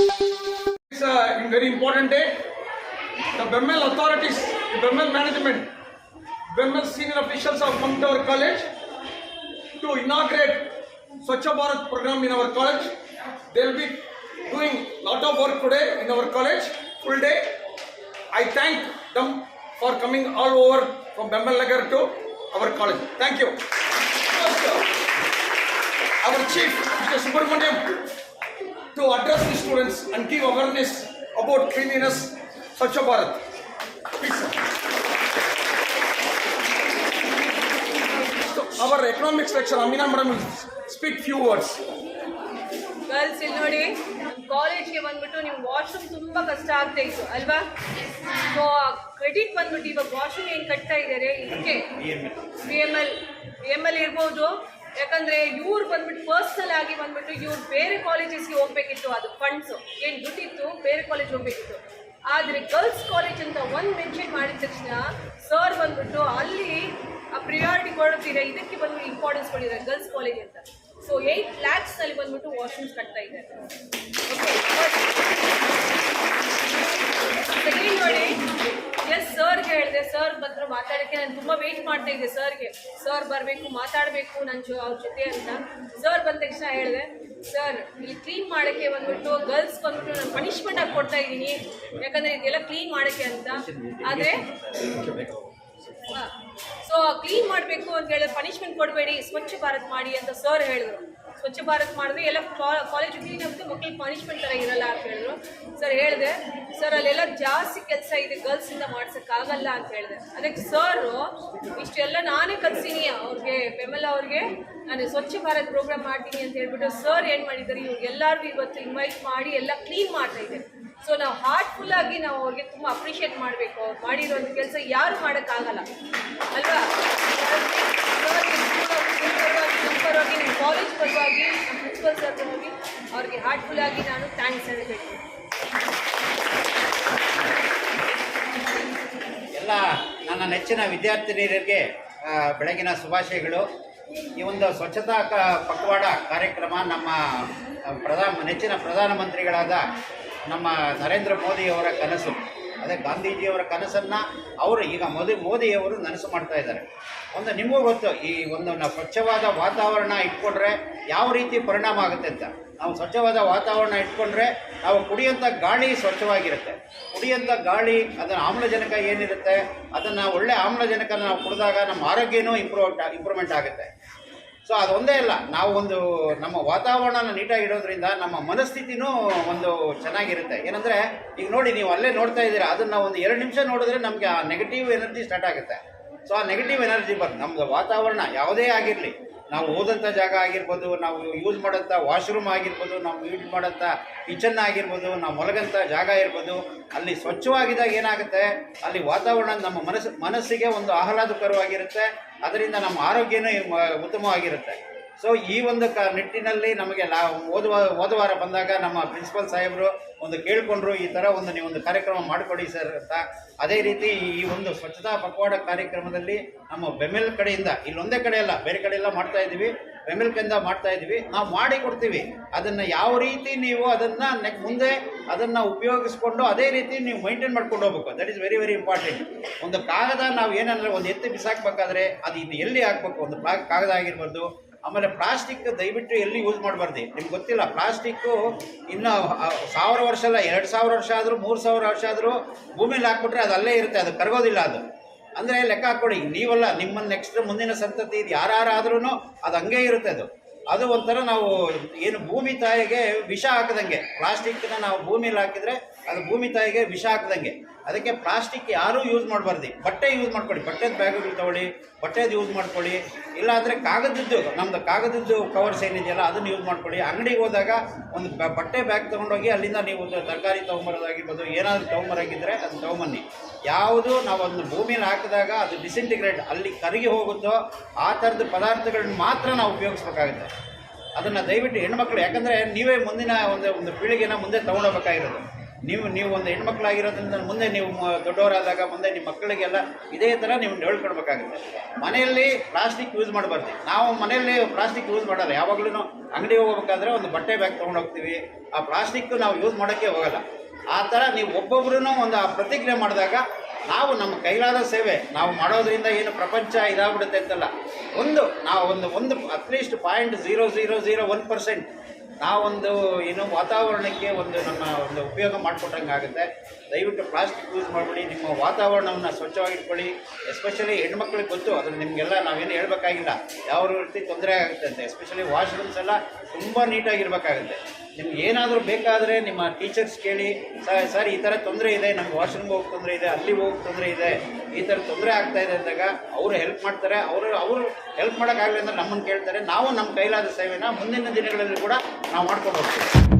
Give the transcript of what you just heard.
It's a very important day. The Bemmel authorities, the Bemmel management, Bemmel senior officials have come to our college to inaugurate Swachh Bharat program in our college. They will be doing a lot of work today in our college, full day. I thank them for coming all over from Bemmel Nagar to our college. Thank you. First, our chief, Mr. Subramaniam, to address the students and give awareness about cleanliness, Swachh Bharat. Please. So, our economics lecturer, Amina madam, will speak few words. Girls ಇಲ್ಲಿ ನೋಡಿ ಕಾಲೇಜ್ಗೆ ಬಂದ್ಬಿಟ್ಟು ನಿಮ್ಗೆ washroom ತುಂಬ ಕಷ್ಟ ಆಗ್ತಾ ಇತ್ತು ಅಲ್ವಾ ಸೊ ಕ್ರೆಡಿಟ್ ಬಂದ್ಬಿಟ್ಟು ಇವಾಗ ವಾಶ್ರೂಮ್ ಏನು ಕಟ್ತಾ ಇದ್ದಾರೆ ಇದಕ್ಕೆ B M L B M L ಇರ್ಬೋದು ಯಾಕಂದ್ರೆ ಇವ್ರು ಬಂದ್ಬಿಟ್ಟು ಪರ್ಸ್ನಲ್ ಆಗಿ ಬಂದ್ಬಿಟ್ಟು ಇವ್ರು ಬೇರೆ ಕಾಲೇಜಸ್ಗೆ ಹೋಗ್ಬೇಕಿತ್ತು, ಅದು ಫಂಡ್ಸ್ ಏನ್ ದುಡ್ಡಿತ್ತು, ಬೇರೆ ಕಾಲೇಜ್ ಹೋಗ್ಬೇಕಿತ್ತು. ಆದರೆ ಗರ್ಲ್ಸ್ ಕಾಲೇಜ್ ಅಂತ ಒಂದು ಮೆನ್ಷನ್ ಮಾಡಿದ ತಕ್ಷಣ ಸರ್ ಬಂದ್ಬಿಟ್ಟು ಅಲ್ಲಿ ಪ್ರಿಯಾರಿಟಿ ಕೊಡ್ತೀರಾ ಇದಕ್ಕೆ ಬಂದು ಇಂಪಾರ್ಟೆನ್ಸ್ ಕೊಡಿದ್ದಾರೆ ಗರ್ಲ್ಸ್ ಕಾಲೇಜ್ ಅಂತ. ಸೊ ಏಯ್ಟ್ ಲ್ಯಾಕ್ಸ್ನಲ್ಲಿ ಬಂದ್ಬಿಟ್ಟು ವಾಶ್ರೂಮ್ಸ್ ಕಟ್ತಾ ಇದ್ದಾರೆ. ಸೆಕೆಂಡ್ ನೋಡಿ ಎಸ್ ಸರ್ಗೆ ಹೇಳಿದೆ ಸರ್ ಬಂದ್ರೆ ಮಾತಾಡೋಕ್ಕೆ ನಾನು ತುಂಬ ವೆಯ್ಟ್ ಮಾಡ್ತಾ ಇದ್ದೆ ಸರ್ಗೆ. ಸರ್ ಬರಬೇಕು, ಮಾತಾಡಬೇಕು ನನ್ನ ಜೊ ಅವ್ರ ಜೊತೆ ಅಂತ. ಸರ್ ಬಂದ ತಕ್ಷಣ ಹೇಳಿದೆ, ಸರ್, ಇಲ್ಲಿ ಕ್ಲೀನ್ ಮಾಡೋಕ್ಕೆ ಬಂದ್ಬಿಟ್ಟು ಗರ್ಲ್ಸ್ ಬಂದ್ಬಿಟ್ಟು ನಾನು ಪನಿಷ್ಮೆಂಟ್ ಆಗಿ ಕೊಡ್ತಾ ಇದ್ದೀನಿ. ಯಾಕಂದರೆ ಇದೆಲ್ಲ ಕ್ಲೀನ್ ಮಾಡೋಕ್ಕೆ ಅಂತ. ಆದರೆ ಸೊ ಕ್ಲೀನ್ ಮಾಡಬೇಕು ಅಂತ ಹೇಳಿದ್ರೆ ಪನಿಷ್ಮೆಂಟ್ ಕೊಡಬೇಡಿ, ಸ್ವಚ್ಛ ಭಾರತ್ ಮಾಡಿ ಅಂತ ಸರ್ ಹೇಳಿದ್ರು. ಸ್ವಚ್ಛ ಭಾರತ್ ಮಾಡಿದ್ರೆ ಎಲ್ಲ ಕಾಲೇಜ್ ಕ್ಲೀನ್ ಆಗುತ್ತೆ ಮಕ್ಕಳಿಗೆ ಪನಿಷ್ಮೆಂಟ್ ಥರ ಇರಲ್ಲ ಅಂತ ಹೇಳಿದ್ರು. ಸರ್ ಹೇಳಿದೆ ಸರ್ ಅಲ್ಲೆಲ್ಲ ಜಾಸ್ತಿ ಕೆಲಸ ಇದೆ ಗರ್ಲ್ಸಿಂದ ಮಾಡ್ಸೋಕ್ಕಾಗಲ್ಲ ಅಂತ ಹೇಳಿದೆ. ಅದಕ್ಕೆ ಸರ್ ಇಷ್ಟೆಲ್ಲ ನಾನೇ ಕಲ್ಸಿನಿ ಅವ್ರಿಗೆ ಬೆಮೆಲ್ಲ ಅವ್ರಿಗೆ. ನಾನು ಸ್ವಚ್ಛ ಭಾರತ್ ಪ್ರೋಗ್ರಾಮ್ ಮಾಡ್ತೀನಿ ಅಂತ ಹೇಳ್ಬಿಟ್ಟು ಸರ್ ಏನು ಮಾಡಿದ್ದಾರೆ, ಇವ್ರಿಗೆಲ್ಲರಿಗೂ ಇವತ್ತು ಇನ್ವೈಟ್ ಮಾಡಿ ಎಲ್ಲ ಕ್ಲೀನ್ ಮಾಡ್ತಾ ಇದ್ದಾರೆ ಸೊ ನಾವು ಹಾರ್ಟ್ಫುಲ್ ಆಗಿ ನಾವು ಅವ್ರಿಗೆ ತುಂಬ ಅಪ್ರಿಷಿಯೇಟ್ ಮಾಡಬೇಕು. ಅವ್ರು ಒಂದು ಕೆಲಸ ಯಾರು ಮಾಡೋಕ್ಕಾಗಲ್ಲ. ಅಲ್ವಾ? ಪರವಾಗಿ ನಮ್ಮ ಕಾಲೇಜ್ ಪರವಾಗಿ ನಮ್ಮ ಪ್ರಿನ್ಸಿಪಲ್ ಸರ್ ಪರವಾಗಿ ಅವ್ರಿಗೆ ಹಾರ್ಟ್ಫುಲ್ ಆಗಿ ನಾನು ಥ್ಯಾಂಕ್ಸ್ ಹೇಳಬೇಕು. ಎಲ್ಲ ನನ್ನ ನೆಚ್ಚಿನ ವಿದ್ಯಾರ್ಥಿನಿಯರಿಗೆ ಬೆಳಗಿನ ಶುಭಾಶಯಗಳು. ಈ ಒಂದು ಸ್ವಚ್ಛತಾ ಪಕ್ವಾಡ ಕಾರ್ಯಕ್ರಮ ನಮ್ಮ ಪ್ರಧಾನ ನೆಚ್ಚಿನ ಪ್ರಧಾನಮಂತ್ರಿಗಳಾದ ನಮ್ಮ ನರೇಂದ್ರ ಮೋದಿಯವರ ಕನಸು. ಅದೇ ಗಾಂಧೀಜಿಯವರ ಕನಸನ್ನು ಅವರು ಈಗ ಮೋದಿ, ಮೋದಿಯವರು ನನಸು ಮಾಡ್ತಾ ಇದ್ದಾರೆ. ಒಂದು ನಿಮಗೂ ಗೊತ್ತು, ಈ ಒಂದು ನಾವು ಸ್ವಚ್ಛವಾದ ವಾತಾವರಣ ಇಟ್ಕೊಂಡ್ರೆ ಯಾವ ರೀತಿ ಪರಿಣಾಮ ಆಗುತ್ತೆ ಅಂತ. ನಾವು ಸ್ವಚ್ಛವಾದ ವಾತಾವರಣ ಇಟ್ಕೊಂಡ್ರೆ ನಾವು ಕುಡಿಯೋಂಥ ಗಾಳಿ ಸ್ವಚ್ಛವಾಗಿರುತ್ತೆ. ಕುಡಿಯೋಂಥ ಗಾಳಿ ಅದರ ಆಮ್ಲಜನಕ ಏನಿರುತ್ತೆ, ಅದನ್ನು ಒಳ್ಳೆ ಆಮ್ಲಜನಕ ನಾವು ಕುಡಿದಾಗ ನಮ್ಮ ಆರೋಗ್ಯನೂ ಇಂಪ್ರೂವ್, ಇಂಪ್ರೂವ್ಮೆಂಟ್ ಆಗುತ್ತೆ. ಸೊ ಅದೊಂದೇ ಅಲ್ಲ. ನಾವು ಒಂದು ನಮ್ಮ ವಾತಾವರಣನ ನೀಟಾಗಿ ಇಡೋದ್ರಿಂದ ನಮ್ಮ ಮನಸ್ಥಿತಿನೂ ಒಂದು ಚೆನ್ನಾಗಿರುತ್ತೆ. ಏನಂದರೆ, ಈಗ ನೋಡಿ, ನೀವು ಅಲ್ಲೇ ನೋಡ್ತಾ ಇದ್ದೀರಾ, ಅದನ್ನು ಒಂದು ಎರಡು ನಿಮಿಷ ನೋಡಿದ್ರೆ ನಮಗೆ ಆ ನೆಗೆಟಿವ್ ಎನರ್ಜಿ ಸ್ಟಾರ್ಟ್ ಆಗುತ್ತೆ. ಸೊ ಆ ನೆಗೆಟಿವ್ ಎನರ್ಜಿ ಬಂದು ನಮ್ಮದು ವಾತಾವರಣ ಯಾವುದೇ ಆಗಿರಲಿ ನಾವು ಓದಂಥ ಜಾಗ ಆಗಿರ್ಬೋದು, ನಾವು ಯೂಸ್ ಮಾಡೋಂಥ ವಾಶ್ರೂಮ್ ಆಗಿರ್ಬೋದು, ನಾವು ಯೂಸ್ ಮಾಡೋಂಥ ಕಿಚನ್ ಆಗಿರ್ಬೋದು, ನಾವು ಮಲಗಂಥ ಜಾಗ ಇರ್ಬೋದು ಅಲ್ಲಿ ಸ್ವಚ್ಛವಾಗಿದ್ದಾಗ ಏನಾಗುತ್ತೆ? ಅಲ್ಲಿ ವಾತಾವರಣ ನಮ್ಮ ಮನಸ್ಸು, ಮನಸ್ಸಿಗೆ ಒಂದು ಆಹ್ಲಾದಕರವಾಗಿರುತ್ತೆ. ಅದರಿಂದ ನಮ್ಮ ಆರೋಗ್ಯನೂ ಉತ್ತಮವಾಗಿರುತ್ತೆ. ಸೊ ಈ ಒಂದು ಕ ನಿಟ್ಟಿನಲ್ಲಿ ನಮಗೆ ಲಾ ಓದುವ ವಾರ ಬಂದಾಗ ನಮ್ಮ ಪ್ರಿನ್ಸಿಪಲ್ ಸಾಹೇಬರು ಒಂದು ಕೇಳಿಕೊಂಡ್ರು, ಈ ಥರ ಒಂದು ನೀವು ಒಂದು ಕಾರ್ಯಕ್ರಮ ಮಾಡಿಕೊಡಿ ಸರ್ ಅಂತ. ಅದೇ ರೀತಿ ಈ ಒಂದು ಸ್ವಚ್ಛತಾ ಪಕ್ವಾಡ ಕಾರ್ಯಕ್ರಮದಲ್ಲಿ ನಮ್ಮ ಬೆಮೆಲ್ ಕಡೆಯಿಂದ, ಇಲ್ಲೊಂದೇ ಕಡೆ ಅಲ್ಲ, ಬೇರೆ ಕಡೆ ಎಲ್ಲ ಮಾಡ್ತಾ ಇದ್ದೀವಿ. ಬೆಮೆಲ್ ಕಡೆಯಿಂದ ಮಾಡ್ತಾ ಇದ್ದೀವಿ. ನಾವು ಮಾಡಿ ಕೊಡ್ತೀವಿ. ಅದನ್ನು ಯಾವ ರೀತಿ ನೀವು ಅದನ್ನು ನೆಕ್ ಮುಂದೆ ಅದನ್ನು ಉಪಯೋಗಿಸ್ಕೊಂಡು ಅದೇ ರೀತಿ ನೀವು ಮೈಂಟೈನ್ ಮಾಡ್ಕೊಂಡು ಹೋಗ್ಬೇಕು. That is very very important ಒಂದು ಕಾಗದ ನಾವು ಏನಂದರೆ ಒಂದು ಎತ್ತಿ ಬಿಸಾಕ್ಬೇಕಾದ್ರೆ ಅದು ಇನ್ನು ಎಲ್ಲಿ ಹಾಕ್ಬೇಕು? ಒಂದು ಕಾಗದ ಆಗಿರ್ಬೋದು ಆಮೇಲೆ ಪ್ಲಾಸ್ಟಿಕ್ ದಯವಿಟ್ಟು ಎಲ್ಲಿ ಯೂಸ್ ಮಾಡಬಾರ್ದು? ನಿಮ್ಗೆ ಗೊತ್ತಿಲ್ಲ ಪ್ಲಾಸ್ಟಿಕ್ಕು ಇನ್ನು ಸಾವಿರ ವರ್ಷ ಅಲ್ಲ, ಎರಡು ಸಾವಿರ ವರ್ಷ ಆದರೂ, ಮೂರು ಸಾವಿರ ವರ್ಷ ಆದರೂ ಭೂಮಿಲಿ ಹಾಕ್ಬಿಟ್ರೆ ಅದು ಅಲ್ಲೇ ಇರುತ್ತೆ, ಅದು ಕರಗೋದಿಲ್ಲ ಅದು. ಅಂದರೆ ಲೆಕ್ಕ ಹಾಕ್ಕೊಡಿ, ನೀವಲ್ಲ ನಿಮ್ಮ ನೆಕ್ಸ್ಟ್ ಮುಂದಿನ ಸಂತತಿ ಇದು ಯಾರಾದ್ರೂ ಅದು ಹಂಗೆ ಇರುತ್ತೆ ಅದು. ಅದು ಒಂಥರ ನಾವು ಏನು ಭೂಮಿ ತಾಯಿಗೆ ವಿಷ ಹಾಕದಂಗೆ, ಪ್ಲಾಸ್ಟಿಕ್ನ ನಾವು ಭೂಮಿಲಿ ಹಾಕಿದರೆ ಅದು ಭೂಮಿ ತಾಯಿಗೆ ವಿಷ ಹಾಕದಂಗೆ. ಅದಕ್ಕೆ ಪ್ಲಾಸ್ಟಿಕ್ ಯಾರೂ ಯೂಸ್ ಮಾಡಬಾರ್ದು. ಬಟ್ಟೆ ಯೂಸ್ ಮಾಡ್ಕೊಳ್ಳಿ. ಬಟ್ಟೆದ ಬ್ಯಾಗುಗಳು ತಗೊಳ್ಳಿ, ಬಟ್ಟೆದು ಯೂಸ್ ಮಾಡ್ಕೊಳ್ಳಿ. ಇಲ್ಲಾಂದರೆ ಕಾಗದದ್ದು ನಮ್ಮದು ಕಾಗದದ್ದು ಕವರ್ಸ್ ಏನಿದೆಯಲ್ಲ ಅದನ್ನು ಯೂಸ್ ಮಾಡ್ಕೊಳ್ಳಿ. ಅಂಗಡಿಗೆ ಹೋದಾಗ ಒಂದು ಬಟ್ಟೆ ಬ್ಯಾಗ್ ತೊಗೊಂಡೋಗಿ ಅಲ್ಲಿಂದ ನೀವು ಒಂದು ತರಕಾರಿ ತೊಗೊಂಬರೋದಾಗಿರ್ಬೋದು, ಏನಾದರೂ ತೊಗೊಂಬರಾಗಿದ್ದರೆ ಅದು ತೊಗೊಂಬನ್ನಿ. ಯಾವುದು ನಾವು ಅದನ್ನು ಭೂಮಿಯಲ್ಲಿ ಹಾಕಿದಾಗ ಅದು ಡಿಸಿಂಟಿಗ್ರೇಟ್ ಅಲ್ಲಿ ಕರಗಿ ಹೋಗುತ್ತೋ, ಆ ಥರದ ಪದಾರ್ಥಗಳನ್ನ ಮಾತ್ರ ನಾವು ಉಪಯೋಗಿಸ್ಬೇಕಾಗುತ್ತೆ. ಅದನ್ನು ದಯವಿಟ್ಟು ಹೆಣ್ಮಕ್ಳು, ಯಾಕಂದರೆ ನೀವೇ ಮುಂದಿನ ಒಂದು ಒಂದು ಪೀಳಿಗೆನ ಮುಂದೆ ತೊಗೊಂಡೋಗ್ಬೇಕಾಗಿರೋದು. ನೀವು ನೀವು ಒಂದು ಹೆಣ್ಮಕ್ಳಾಗಿರೋದ್ರಿಂದ ಮುಂದೆ ನೀವು ದೊಡ್ಡವರಾದಾಗ ಮುಂದೆ ನಿಮ್ಮ ಮಕ್ಕಳಿಗೆಲ್ಲ ಇದೇ ಥರ ನೀವು ಹೇಳ್ಕೊಡ್ಬೇಕಾಗುತ್ತೆ ಮನೆಯಲ್ಲಿ ಪ್ಲಾಸ್ಟಿಕ್ ಯೂಸ್ ಮಾಡಬಾರ್ದು. ನಾವು ಮನೆಯಲ್ಲಿ ಪ್ಲಾಸ್ಟಿಕ್ ಯೂಸ್ ಮಾಡೋಲ್ಲ. ಯಾವಾಗಲೂ ಅಂಗಡಿಗೆ ಹೋಗ್ಬೇಕಾದ್ರೆ ಒಂದು ಬಟ್ಟೆ ಬ್ಯಾಗ್ ತೊಗೊಂಡು ಹೋಗ್ತೀವಿ. ಆ ಪ್ಲಾಸ್ಟಿಕ್ ನಾವು ಯೂಸ್ ಮಾಡೋಕ್ಕೆ ಹೋಗಲ್ಲ. ಆ ಥರ ನೀವು ಒಬ್ಬೊಬ್ರು ಒಂದು ಆ ಪ್ರತಿಕ್ರಿಯೆ ಮಾಡಿದಾಗ ನಾವು ನಮ್ಮ ಕೈಲಾದ ಸೇವೆ. ನಾವು ಮಾಡೋದ್ರಿಂದ ಏನು ಪ್ರಪಂಚ ಇದಾಗ್ಬಿಡುತ್ತೆ ಅಂತಲ್ಲ. ಒಂದು, ನಾವು ಒಂದು ಒಂದು at least point zero zero zero one percent ನಾವೊಂದು ಏನು ವಾತಾವರಣಕ್ಕೆ ಒಂದು ನಮ್ಮ ಒಂದು ಉಪಯೋಗ ಮಾಡಿಕೊಟ್ಟಂಗೆ ಆಗುತ್ತೆ. ದಯವಿಟ್ಟು ಪ್ಲಾಸ್ಟಿಕ್ ಯೂಸ್ ಮಾಡಬೇಡಿ, ನಿಮ್ಮ ವಾತಾವರಣವನ್ನು ಸ್ವಚ್ಛವಾಗಿಟ್ಕೊಳ್ಳಿ. ಎಸ್ಪೆಷಲಿ ಹೆಣ್ಮಕ್ಳಿಗೆ ಗೊತ್ತು ಅದನ್ನು ನಿಮಗೆಲ್ಲ ನಾವೇನು ಹೇಳಬೇಕಾಗಿಲ್ಲ. ಯಾವ ರೀತಿ ತೊಂದರೆ ಆಗುತ್ತೆ ಅಂತ. ಎಸ್ಪೆಷಲಿ ವಾಶ್ರೂಮ್ಸ್ ಎಲ್ಲ ತುಂಬ ನೀಟಾಗಿರ್ಬೇಕಾಗುತ್ತೆ ನಿಮ್ಗೆ ಏನಾದರೂ ಬೇಕಾದರೆ ನಿಮ್ಮ ಟೀಚರ್ಸ್ ಕೇಳಿ ಸರ್, ಈ ಥರ ತೊಂದರೆ ಇದೆ, ನಮ್ಗೆ ವಾಶ್ರೂಮ್ಗೆ ಹೋಗಿ ತೊಂದರೆ ಇದೆ, ಅಲ್ಲಿ ಹೋಗಿ ತೊಂದರೆ ಇದೆ, ಈ ಥರ ತೊಂದರೆ ಆಗ್ತಾ ಇದೆ ಅಂದಾಗ ಅವರು ಹೆಲ್ಪ್ ಮಾಡ್ತಾರೆ, ಅವರು ಅವರು ಹೆಲ್ಪ್ ಮಾಡೋಕ್ಕಾಗಲಿ ಅಂದರೆ ನಮ್ಮನ್ನು ಕೇಳ್ತಾರೆ, ನಾವು ನಮ್ಮ ಕೈಲಾದ ಸೇವೆನ ಮುಂದಿನ ದಿನಗಳಲ್ಲಿ ಕೂಡ ನಾವು ಮಾಡ್ಕೊಂಡು ಹೋಗ್ತೀವಿ.